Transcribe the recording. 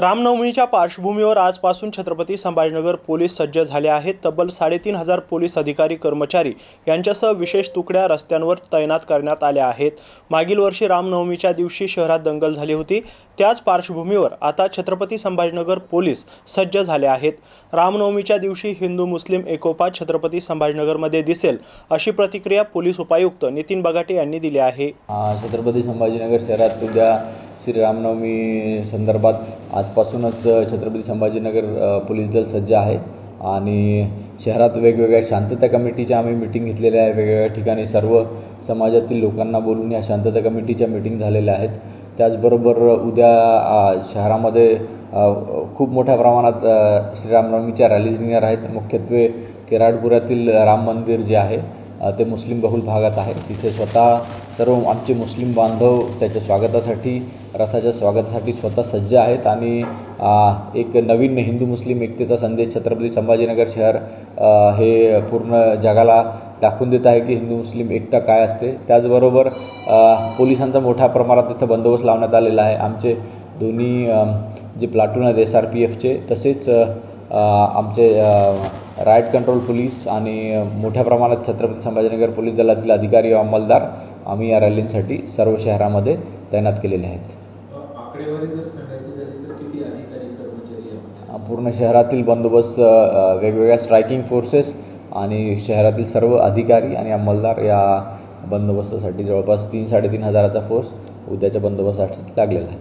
रामनवमीच्या पार्श्वभूमीवर आजपासून छत्रपती संभाजीनगर पोलीस सज्ज झाले आहेत. तब्बल साडेतीन हजार पोलीस अधिकारी कर्मचारी यांच्यासह विशेष तुकड्या रस्त्यांवर तैनात करण्यात आल्या आहेत. मागील वर्षी रामनवमीच्या दिवशी शहरात दंगल झाली होती. त्याच पार्श्वभूमीवर आता छत्रपती संभाजीनगर पोलीस सज्ज झाले आहेत. रामनवमीच्या दिवशी हिंदू मुस्लिम एकोपा छत्रपती संभाजीनगरमध्ये दिसेल अशी प्रतिक्रिया पोलीस उपायुक्त नितीन बगाटे यांनी दिली आहे. छत्रपती संभाजीनगर शहरात उद्या श्रीरामनवमी संदर्भात आजपासूनच छत्रपती संभाजीनगर पोलीस दल सज्ज आहे. आणि शहरात वेगवेगळ्या शांतता कमिटीच्या आम्ही मिटिंग घेतलेल्या आहे वेगवेगळ्या ठिकाणी सर्व समाजातील लोकांना बोलून या शांतता कमिटीच्या मिटिंग झालेल्या आहेत. त्याचबरोबर उद्या शहरामध्ये खूप मोठ्या प्रमाणात श्रीरामनवमीच्या रॅलीज निघणार आहेत. मुख्यत्वे केराडपुरातील राम मंदिर जे आहे ते मुस्लिम बहुल भागात आहे. तिथे स्वतः सर्व आमचे मुस्लिम बांधव त्याच्या स्वागतासाठी रथाच्या स्वागतासाठी स्वतः सज्ज आहेत आणि एक नवीन हिंदू मुस्लिम एकतेचा संदेश छत्रपती संभाजीनगर शहर हे पूर्ण जगाला दाखवून देत आहे की हिंदू मुस्लिम एकता काय असते. त्याचबरोबर पोलिसांचा मोठ्या प्रमाणात तिथं बंदोबस्त लावण्यात आलेला आहे. आमचे दोन्ही जे प्लाटून आहेत एस आर पी एफचे तसेच आमचे राईट कंट्रोल पोलीस आणि मोठ्या प्रमाणात छत्रपती संभाजीनगर पोलीस दलातील अधिकारी व अंमलदार आम्ही या रॅलींसाठी सर्व शहरामध्ये तैनात केलेले आहेत. पूर्ण शहरातील बंदोबस्त वेगवेगळ्या स्ट्रायकिंग फोर्सेस आणि शहरातील सर्व अधिकारी आणि अंमलदार या बंदोबस्तासाठी जवळपास तीन साडेतीन हजाराचा फोर्स उद्याच्या बंदोबस्तासाठी लागलेला आहे.